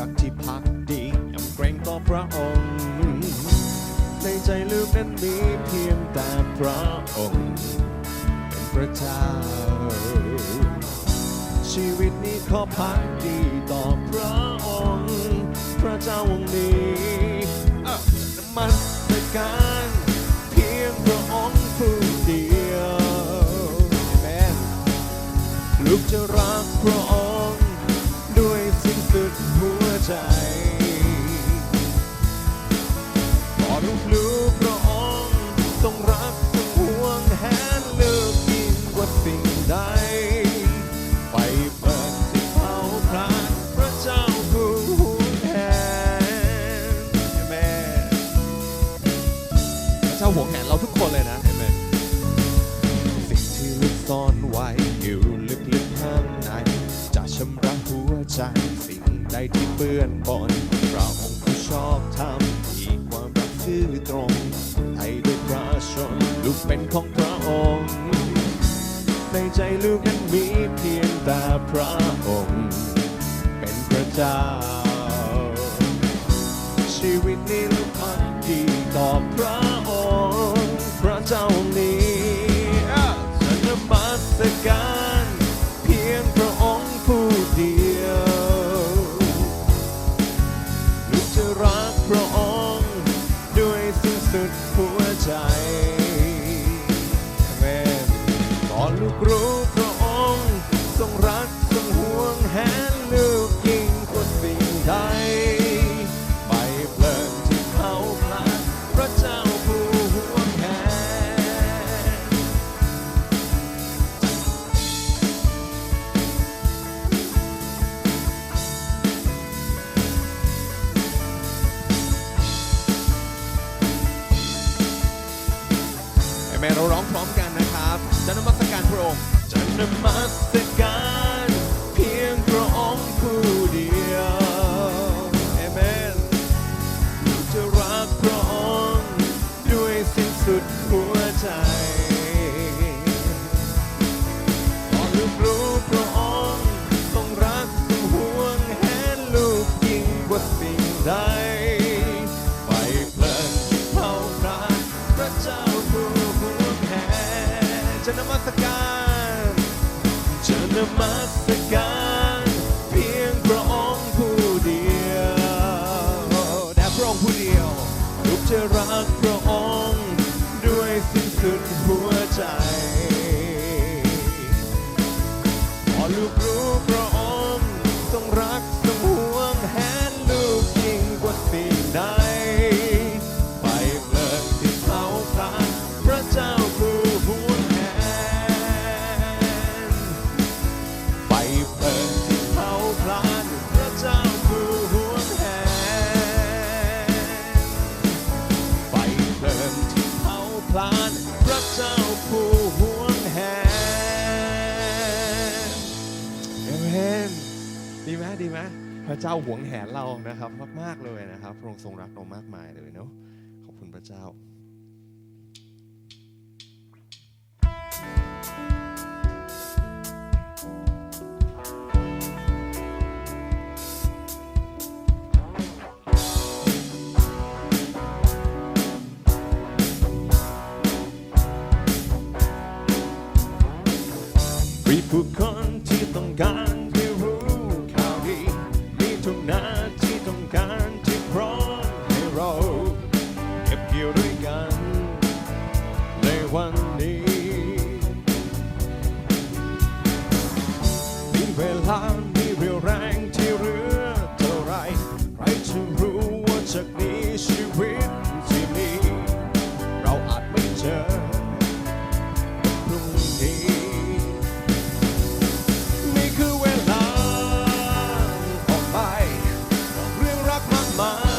รักที่พักดียำเกรงต่อพระองค์ ในใจลึกนั้นมีเพียงแต่พระองค์ เป็นพระเจ้า ชีวิตนี้ขอพักดีต่อพระองค์ พระเจ้าองค์นี้น้ำมันในการเพียงพระองค์ผู้เดียวลูกจะรักพระองค์ ลูกพระองค์ทรงรักทรงห่วงแหนลูกยิ่กว่าสิ่งใด ไปเปิดที่เผาพรานพระเจ้าผู้ห่วงแหนเมนพระเจ้าห่วงแหนเราทุกคนเลยนะเอเมสิ่งที่ลึกซ่อนไว้อยู่ลึกๆข้างใน จะชำระหัวใจสิ่งใดที่เปื้อนปนเราองค์ผู้ชอบ เป็นของพระองค์ ในใจลูกนั้นมีเพียงแต่พระองค์ เป็นพระเจ้า ชีวิตนี้ลูกพันดีต่อพระ หวงแหนเรานะครับ มากๆเลยนะครับพระองค์ทรงรักเรามากมายเลยเนาะขอบคุณพระเจ้า mais.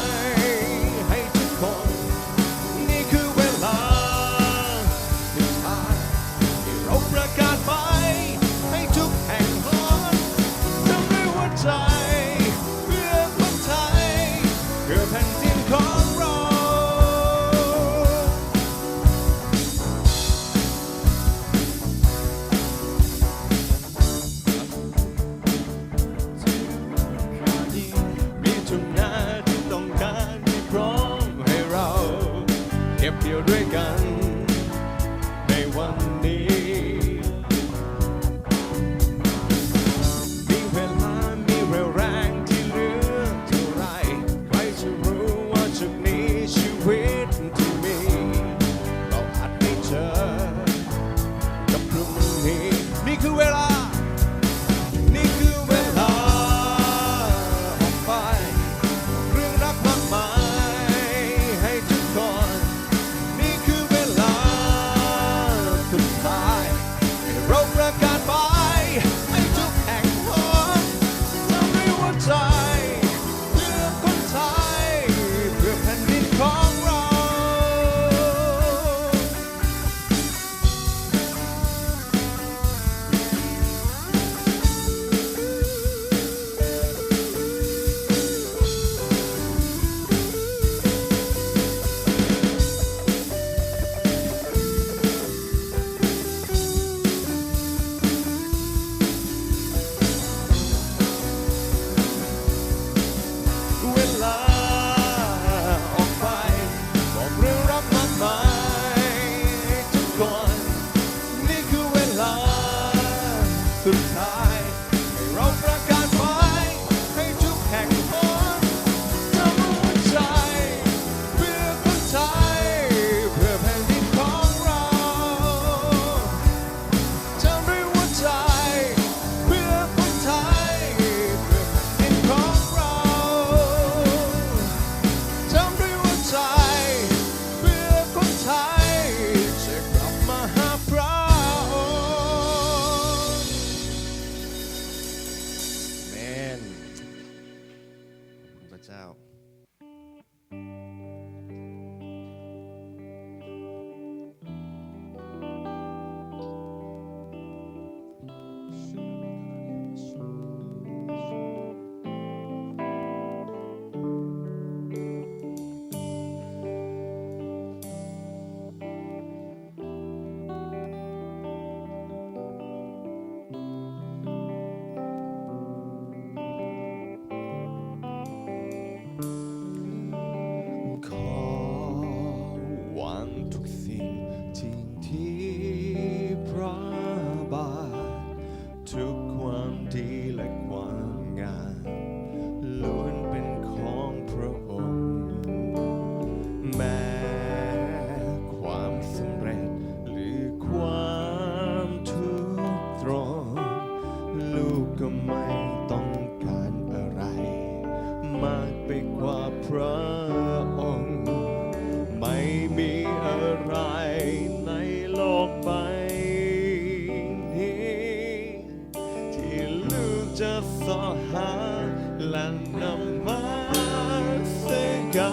กา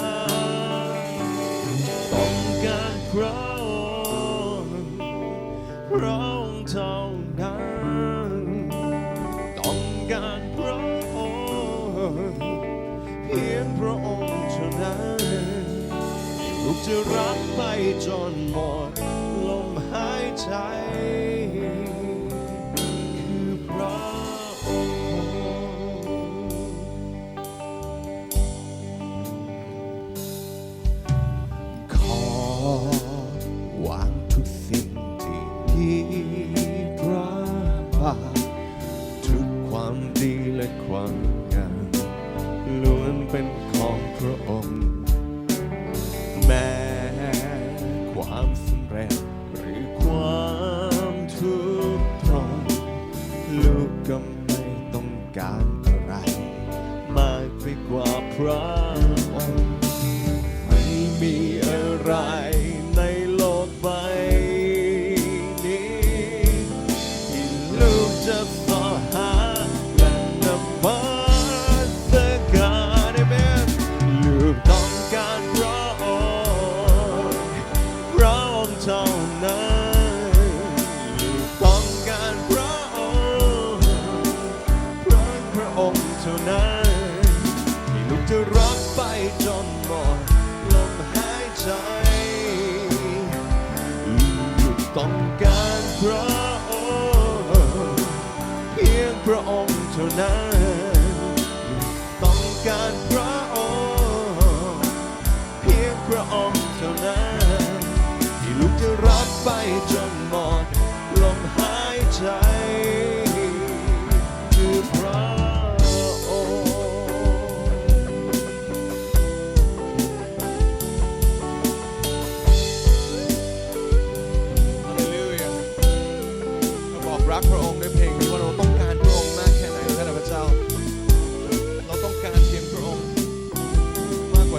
รต้องการพระองค์พระองค์เท่านั้นต้องการพระองค์เพียงพระองค์เท่านั้นลูกจะรักไปจนหมดลมหายใจ พระองค์ แม้ความสำเร็จ 男人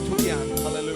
主殿。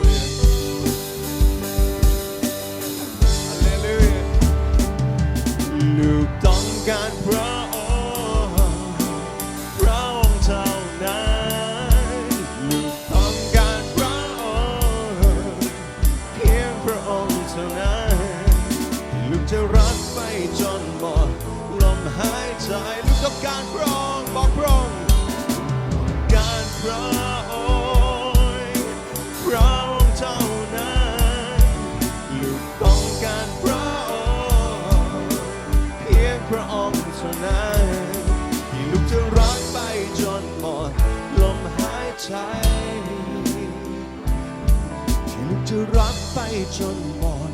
จะรักไปจนหมด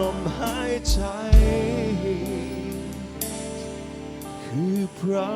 ลมหายใจ คือพระ